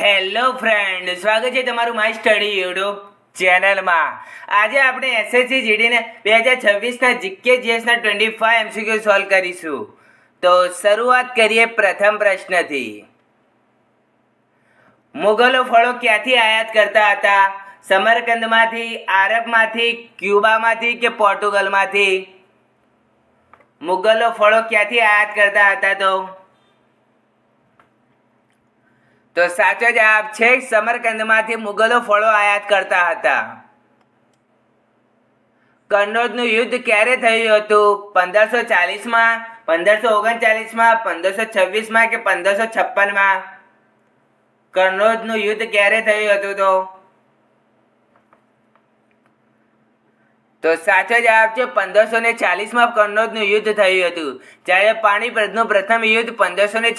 Hello friend, સ્વાગત છે તમારું માય સ્ટડી યુટ્યુબ ચેનલમાં. આજે આપણે એસએસસી જીડીને બે હજાર છવ્વીસના જીકે જીએસના ટ્વેન્ટી ફાઈવ એમસીક્યુ સોલ્વ કરીશું. તો શરૂઆત કરીએ પ્રથમ પ્રશ્નથી. મુગલો ફળો ક્યાંથી આયાત કરતા હતા? સમરકંદમાંથી, આરબમાંથી, ક્યુબામાંથી કે પોર્ટુગલમાંથી? મુગલો ફળો ક્યાંથી આયાત કરતા હતા તો? તો સાચો જવાબ છે, સમરકંદમાંથી મુગલો ફળો આયાત કરતા હતા. કન્નોજનું યુદ્ધ ક્યારે થયું હતું? પંદરસો ચાલીસમાં, પંદરસો ઓગણચાલીસમાં, પંદરસો છવ્વીસમાં કે પંદરસો છપ્પનમાં? કન્નોજનું યુદ્ધ ક્યારે થયું હતું તો? તો સાચો જવાબ છે પંદરસો ને ચાલીસમાં કન્નોજનું યુદ્ધ થયું હતું, જ્યારે પાણીપતનું પ્રથમ યુદ્ધ પંદરસો ને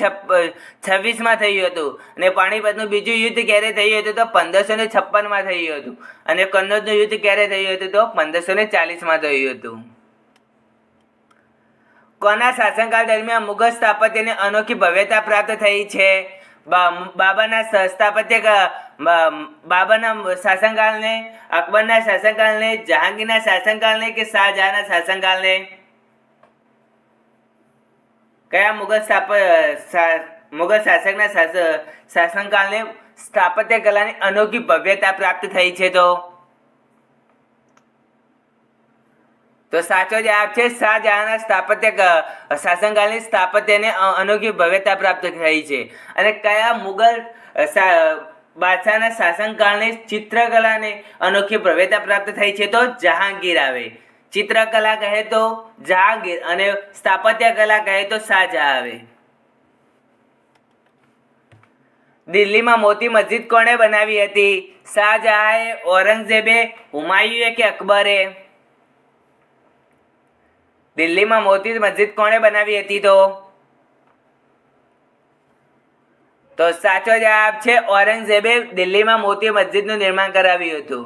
છવ્વીસમાં થયું હતું. અને પાણીપતનું બીજું યુદ્ધ ક્યારે થયું હતું તો પંદરસો ને છપ્પનમાં થયું હતું. અને કન્નોજનું યુદ્ધ ક્યારે થયું હતું તો પંદરસો ને ચાલીસમાં થયું હતું. કોના શાસનકાળ દરમિયાન મુગલ સ્થાપત્યને અનોખી ભવ્યતા પ્રાપ્ત થઈ છે? બા- બાબરના સ્થાપત્ય બાબાના શાસનકાળને, અકબરના શાસનકાળને, જહાંગીરના શાસનકાળને કે શાહજહાના શાસનકાળને? કયા મુગલ સ્થાપ મુગલ શાસકના શાસ- શાસનકાળને સ્થાપત્ય કલાની અનોખી ભવ્યતા પ્રાપ્ત થઈ છે તો? તો સાચો જવાબ છે શાહજહાંના સ્થાપત્ય શાસનકાળની સ્થાપત્યને અનોખી ભવ્યતા પ્રાપ્ત થઈ છે. અને કયા મુગલ બાદશાહના શાસનકાળની ચિત્રકલાને અનોખી ભવ્યતા પ્રાપ્ત થઈ છે તો જહાંગીર આવે. ચિત્રકલા કહે તો જહાંગીર અને સ્થાપત્ય કલા કહે તો શાહજહાં આવે. દિલ્હીમાં મોતી મસ્જિદ કોણે બનાવી હતી? શાહજહાંએ ઔરંગઝેબે હુમાયુએ કે અકબરે? દિલ્હીમાં મોતી મસ્જિદ કોણે બનાવી હતી તો? તો સાચો જવાબ છે ઔરંગઝેબે દિલ્હીમાં મોતી મસ્જિદનું નિર્માણ કરાવ્યું હતું.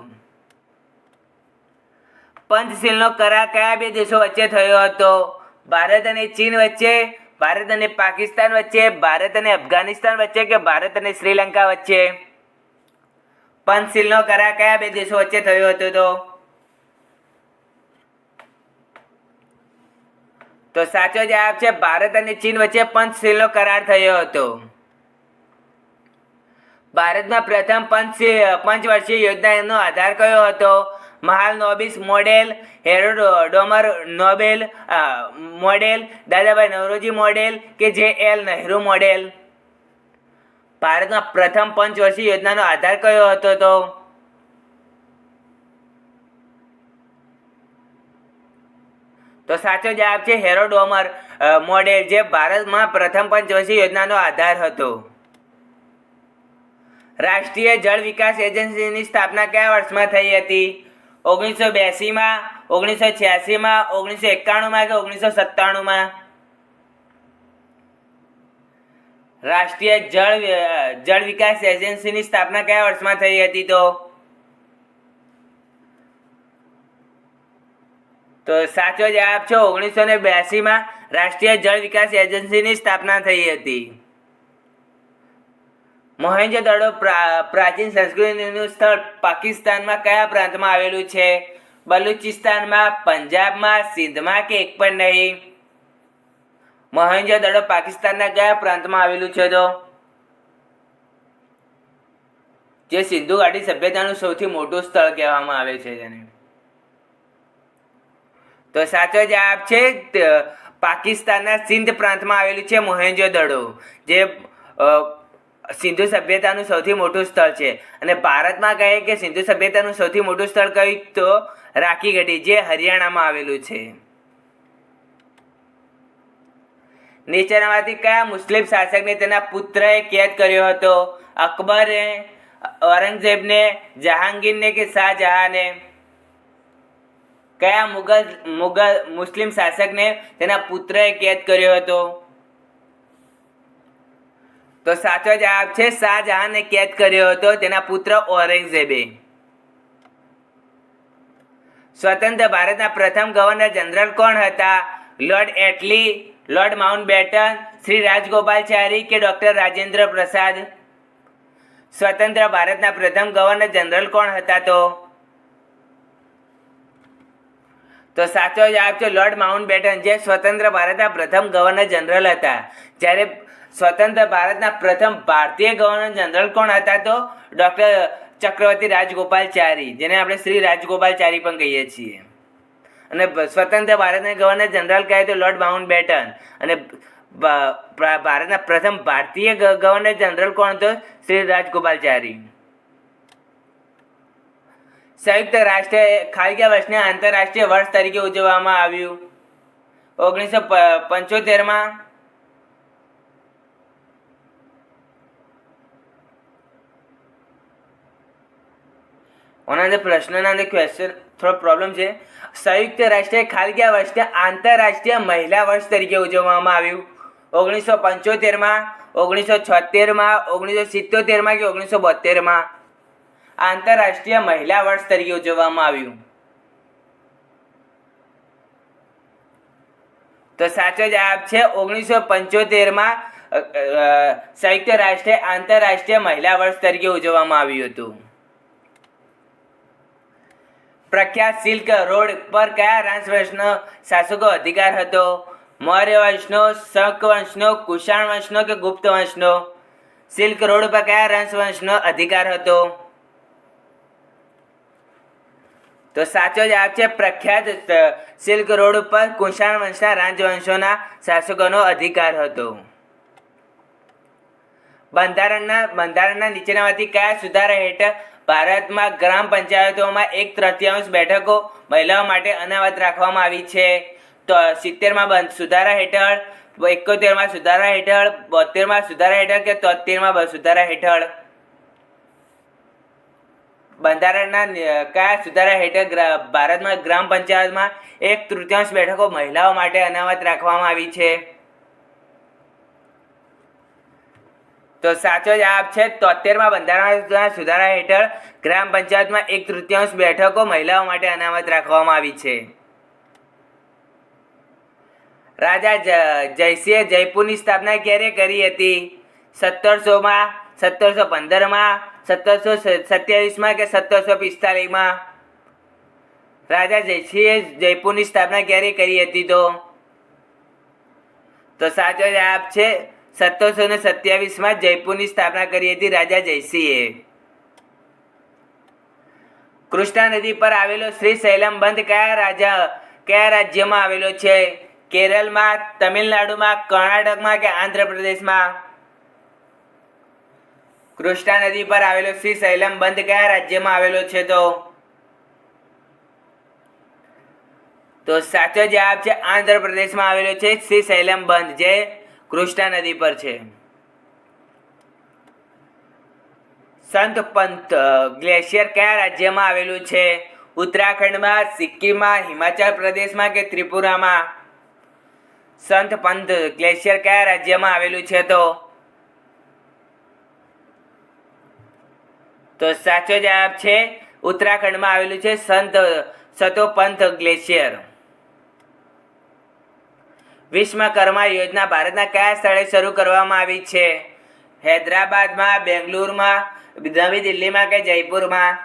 પંચશીલનો કરાર કયા બે દેશો વચ્ચે થયો હતો? ભારત અને ચીન વચ્ચે, ભારત અને પાકિસ્તાન વચ્ચે, ભારત અને અફઘાનિસ્તાન વચ્ચે કે ભારત અને શ્રીલંકા વચ્ચે? પંચશીલનો કરાર કયા બે દેશો વચ્ચે થયો હતો તો? તો સાચો જવાબ છે, ભારત અને ચીન વચ્ચે પંચશીલનો કરાર થયો હતો. ભારતમાં પ્રથમ પંચ પંચવર્ષીય યોજનાનો આધાર કયો હતો? Mahalanobis model, Harrod Domar Nobel model, Dadabhai Naoroji model કે જે એલ નહેરુ મોડેલ? ભારતમાં પ્રથમ પંચવર્ષીય યોજનાનો આધાર કયો હતો તો? તો સાચો જવાબ છે હેરોડોમર. મોડેલ જે ભારતમાં પ્રથમ પંચવર્ષીય યોજનાનો આધાર હતો. રાષ્ટ્રીય જળ વિકાસ એજન્સીની સ્થાપના કયા વર્ષમાં થઈ હતી? ઓગણીસો બ્યાસીમાં ઓગણીસો છ્યાસીમાં, ઓગણીસો એકાણુંમાં કે ઓગણીસો સત્તાણુંમાં? રાષ્ટ્રીય જળ જળ વિકાસ એજન્સીની સ્થાપના કયા વર્ષમાં થઈ હતી તો? તો સાચો જવાબ છે ઓગણીસો ને બ્યાસીમાં રાષ્ટ્રીય જળ વિકાસ એજન્સીની સ્થાપના થઈ હતી. મોહેંજો-દડો પ્રા- પ્રાચીન સંસ્કૃતિનું સ્થળ પાકિસ્તાનમાં કયા પ્રાંતમાં આવેલું છે? બલુચિસ્તાનમાં, પંજાબમાં, સિંધમાં કે એક પણ નહીં? મોહેંજો-દડો પાકિસ્તાનના કયા પ્રાંતમાં આવેલું છે તો? જે સિંધુ ઘાટી સભ્યતાનું સૌથી મોટું સ્થળ કહેવામાં આવે છે તેને. તો સાચો જવાબ છે પાકિસ્તાનના સિંધ પ્રાંતમાં આવેલું છે મોહેન્જો દડો, જે સિંધુ સભ્યતાનું સૌથી મોટું સ્થળ છે. અને ભારતમાં કહે કે સિંધુ સભ્યતાનું સૌથી મોટું સ્થળ કયું તો રાખી ગઢી, જે હરિયાણામાં આવેલું છે. નીચેનામાંથી કયા મુસ્લિમ શાસકને તેના પુત્રએ કેદ કર્યો હતો? અકબરે, ઔરંગઝેબને, જહાંગીરને કે શાહજહાંને? કયા મુગલ મુગલ, મુસ્લિમ શાસકને તેના પુત્રએ કેદ કર્યો હતો? તો સાચો જવાબ છે શાહજહાંને કેદ કર્યો હતો, તેના પુત્ર ઔરંગઝેબે. સ્વતંત્ર ભારતના પ્રથમ ગવર્નર જનરલ કોણ હતા? Lord Attlee, Lord Mountbatten Shri Rajagopalachari કે ડૉક્ટર રાજેન્દ્ર પ્રસાદ? સ્વતંત્ર ભારતના પ્રથમ ગવર્નર જનરલ કોણ હતા તો? તો સાચો જવાબ છે લોર્ડ માઉન્ટ બેટન જે સ્વતંત્ર ભારતના પ્રથમ ગવર્નર જનરલ હતા. જ્યારે સ્વતંત્ર ભારતના પ્રથમ ભારતીય ગવર્નર જનરલ કોણ હતા તો? ડૉક્ટર ચક્રવર્તી રાજગોપાલચારી, જેને આપણે શ્રી રાજગોપાલચારી પણ કહીએ છીએ. અને સ્વતંત્ર ભારતના ગવર્નર જનરલ કહે તો લોર્ડ માઉન્ટ બેટન અને ભારતના પ્રથમ ભારતીય ગવર્નર જનરલ કોણ હતો? શ્રી રાજગોપાલચારી. સંયુક્ત રાષ્ટ્ર ખાલગ્યા વર્ષને આંતરરાષ્ટ્રીય વર્ષ તરીકે ઉજવવામાં આવ્યું? ઓગણીસો પંચોતેરમાં? ઓના પ્રશ્નના અંદર ક્વેશ્ચન થોડો પ્રોબ્લેમ છે. સંયુક્ત રાષ્ટ્રે ખાલગ્યા વર્ષને આંતરરાષ્ટ્રીય મહિલા વર્ષ તરીકે ઉજવવામાં આવ્યું? ઓગણીસો પંચોતેરમાં, ઓગણીસો છોતેરમાં, ઓગણીસો સિત્તોતેરમાં કે ઓગણીસો બોતેરમાં? આંતરરાષ્ટ્રીય મહિલા વર્ષ તરીકે ઉજવવામાં આવ્યું. તો સાચો જવાબ છે ઓગણીસો પંચોતેરમાં સંયુક્ત રાષ્ટ્રે આંતરરાષ્ટ્રીય મહિલા વર્ષ તરીકે ઉજવવામાં આવ્યું હતું. પ્રખ્યાત સિલ્ક રોડ પર કયા રાજવંશનો શાસકો અધિકાર હતો? મૌર્ય વંશનો શક વંશનો કુષાણ વંશનો કે ગુપ્ત વંશનો સિલ્ક રોડ પર કયા રાજવંશનો અધિકાર હતો? તો સાચો જવાબ છે પ્રખ્યાત સિલ્ક રોડ ઉપર કુષાણ વંશના રાજવંશોના શાસકોનો અધિકાર હતો. બંધારણના બંધારણના નીચેનામાંથી કયા સુધારા હેઠળ ભારતમાં ગ્રામ પંચાયતોમાં એક તૃતીયાંશ બેઠકો મહિલાઓ માટે અનામત રાખવામાં આવી છે? તો સિત્તેરમાં બંધ સુધારા હેઠળ, એકોતેરમાં સુધારા હેઠળ, બોતેરમાં સુધારા હેઠળ કે તોતેરમાં સુધારા હેઠળ? બંધારણના કયા સુધારા હેઠળ ભારતમાં ગ્રામ પંચાયતમાં એક તૃતીયાંશ બેઠકો મહિલાઓ માટે અનામત રાખવામાં આવી છે. તો સાચો જવાબ છે તોતેરમાં બંધારણના સુધારા હેઠળ ગ્રામ પંચાયતમાં એક તૃતીયાંશ બેઠકો મહિલાઓ માટે અનામત રાખવામાં આવી છે. રાજા જયસિંહે જયપુરની સ્થાપના ક્યારે કરી હતી? સત્તરસોમાં, સત્તરસો પંદરમાં સત્તરસો સત્યાવીસમાં કે સત્તરસો પિસ્તાલીસમાં? રાજા જયસિંહે જયપુરની સ્થાપના ક્યારે કરી હતી તો? તો સાચો જવાબ છે, સત્તરસો ને સત્યાવીસમાં જયપુરની સ્થાપના કરી હતી રાજા જયસિંહે કૃષ્ણા નદી પર આવેલો શ્રી શૈલમ બંધ કયા રાજા, કયા રાજ્યમાં આવેલો છે? કેરળમાં, તમિલનાડુમાં, કર્ણાટકમાં કે આંધ્રપ્રદેશમાં? કૃષ્ણા નદી પર આવેલો શ્રી શૈલમ બંધ કયા રાજ્યમાં આવેલો છે તો? તો સાચો જવાબ છે આંધ્રપ્રદેશમાં આવેલો છે શ્રી શૈલમ બંધ જે કૃષ્ણા નદી પર છે. સંત પંત, ગ્લેશિયર કયા રાજ્યમાં આવેલું છે? ઉત્તરાખંડમાં, સિક્કિમમાં, હિમાચલ પ્રદેશમાં કે ત્રિપુરામાં? સંત પંત, ગ્લેશિયર કયા રાજ્યમાં આવેલું છે તો? તો સાચો જવાબ છે ઉત્તરાખંડમાં આવેલું છે સંત સતોપંથ ગ્લેશિયર. વિશ્વકર્મા યોજના ભારતના કયા સ્થળે શરૂ કરવામાં આવી છે? હૈદરાબાદમાં, બેંગ્લુરુમાં, નવી દિલ્હીમાં કે જયપુરમાં?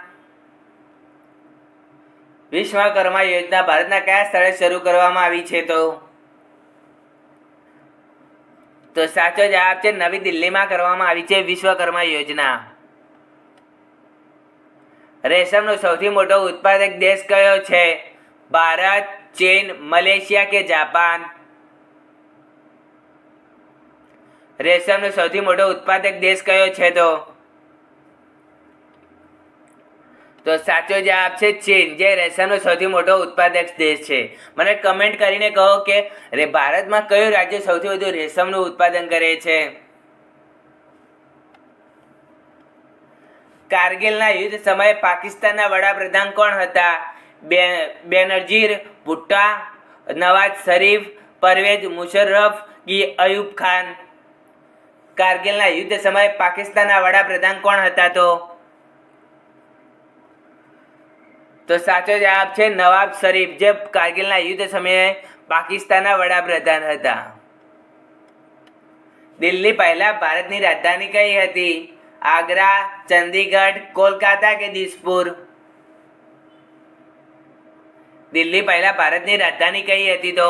વિશ્વકર્મા યોજના ભારતના કયા સ્થળે શરૂ કરવામાં આવી છે તો? તો સાચો જવાબ છે નવી દિલ્હીમાં કરવામાં આવી છે વિશ્વકર્મા યોજના. રેશમનો સૌથી મોટો ઉત્પાદક દેશ કયો છે? ભારત, ચીન, મલેશિયા કે જાપાન? રેશમનો સૌથી મોટો ઉત્પાદક દેશ કયો છે તો? તો સાચો જવાબ છે ચીન, જે રેશમનો સૌથી મોટો ઉત્પાદક દેશ છે. મને કમેન્ટ કરીને કહો કે ભારતમાં કયું રાજ્ય સૌથી વધુ રેશમનું ઉત્પાદન કરે છે? કારગિલના યુદ્ધ સમયે પાકિસ્તાનના વડાપ્રધાન કોણ હતા? બે બેનર્જીર ભુટ્ટા, નવાઝ શરીફ, પરવેઝ મુશર્રફ અયુબ ખાન. કારગિલના યુદ્ધ સમયે પાકિસ્તાનના વડાપ્રધાન કોણ હતા તો? તો સાચો જવાબ છે નવાબ શરીફ, જે કારગિલના યુદ્ધ સમયે પાકિસ્તાનના વડાપ્રધાન હતા. દિલ્હી પહેલા ભારતની રાજધાની કઈ હતી? આગ્રા ચંદીગઢ કોલકાતા કે દિસપુર દિલ્હી પહેલા ભારતની રાજધાની કઈ હતી તો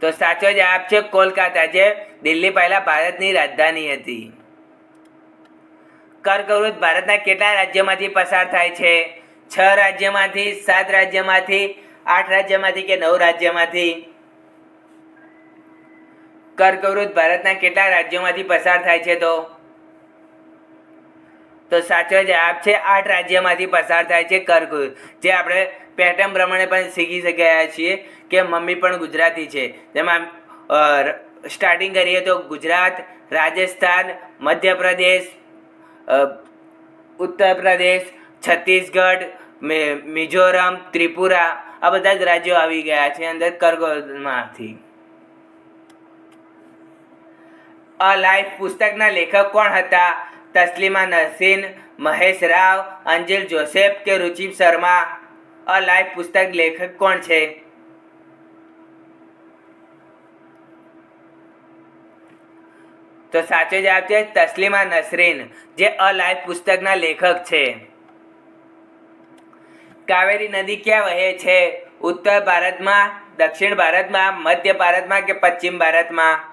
તો સાચો જવાબ છે કોલકાતા જે દિલ્હી પહેલા ભારતની રાજધાની હતી કર્કવૃત ભારતના કેટલા રાજ્યમાંથી પસાર થાય છે છ રાજ્યમાંથી સાત રાજ્યમાંથી આઠ રાજ્યમાંથી કે નવ રાજ્યમાંથી કર્કવૃત ભારતના કેટલા રાજ્યોમાંથી પસાર થાય છે તો? તો સાચો જવાબ છે આઠ રાજ્યમાંથી પસાર થાય છે કર્કવૃત જે આપણે પેટર્ન પ્રમાણે પણ શીખી ગયા છીએ કે મમ્મી પણ ગુજરાતી છે. જેમાં સ્ટાર્ટિંગ કરીએ તો ગુજરાત, રાજસ્થાન, મધ્યપ્રદેશ ઉત્તર પ્રદેશ છત્તીસગઢ મિઝોરમ, ત્રિપુરા આ બધા જ રાજ્યો આવી ગયા છે અંદર કર્કવૃતમાંથી અ લાઈફ પુસ્તકના લેખક કોણ હતા? તસ્લીમા નસીન, મહેશ રાવ, અંજલ જોસેફ કે રુચિબ શર્મા? અ લાઈફ પુસ્તક લેખક કોણ છે? તો સાચો જવાબ છે તસ્લીમા નસરીન, જે અ લાઈફ પુસ્તકના લેખક છે. કાવેરી નદી ક્યાં વહે છે? ઉત્તર ભારતમાં, દક્ષિણ ભારતમાં, મધ્ય ભારતમાં કે પશ્ચિમ ભારતમાં?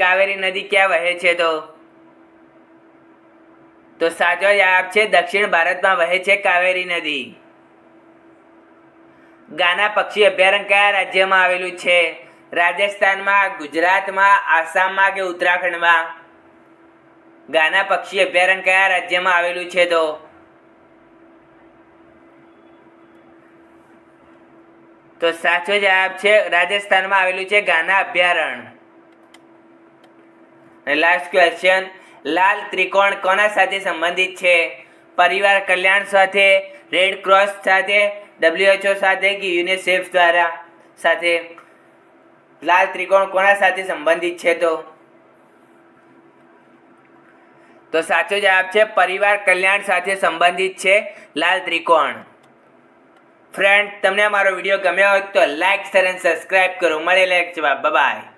કાવેરી નદી ક્યાં વહે છે તો? તો સાચો જવાબ છે દક્ષિણ ભારતમાં વહે છે કાવેરી નદી. ગાના પક્ષી અભયારણ્ય કયા રાજ્યમાં આવેલું છે? રાજસ્થાનમાં, ગુજરાતમાં, આસામમાં કે ઉત્તરાખંડમાં? ગાના પક્ષી અભયારણ્ય કયા રાજ્યમાં આવેલું છે તો? તો સાચો જવાબ છે રાજસ્થાનમાં આવેલું છે ગાના અભયારણ્ય. લાસ્ટ ક્વેશ્ચન લાલ ત્રિકોણ કોના સાથે સંબંધિત છે? પરિવાર કલ્યાણ સાથે રેડ ક્રોસ સાથે ડબ્લ્યુએચઓ સાથે કે યુનિસેફ દ્વારા સાથે? લાલ ત્રિકોણ કોના સાથે સંબંધિત છે તો? તો સાચો જવાબ છે, પરિવાર કલ્યાણ સાથે સંબંધિત છે, લાલ ત્રિકોણ. ફ્રેન્ડ તમને અમારો વીડિયો ગમ્યો હોય તો લાઈક શેર અને સબસ્ક્રાઈબ કરો. મળેલા એક જવાબ બાય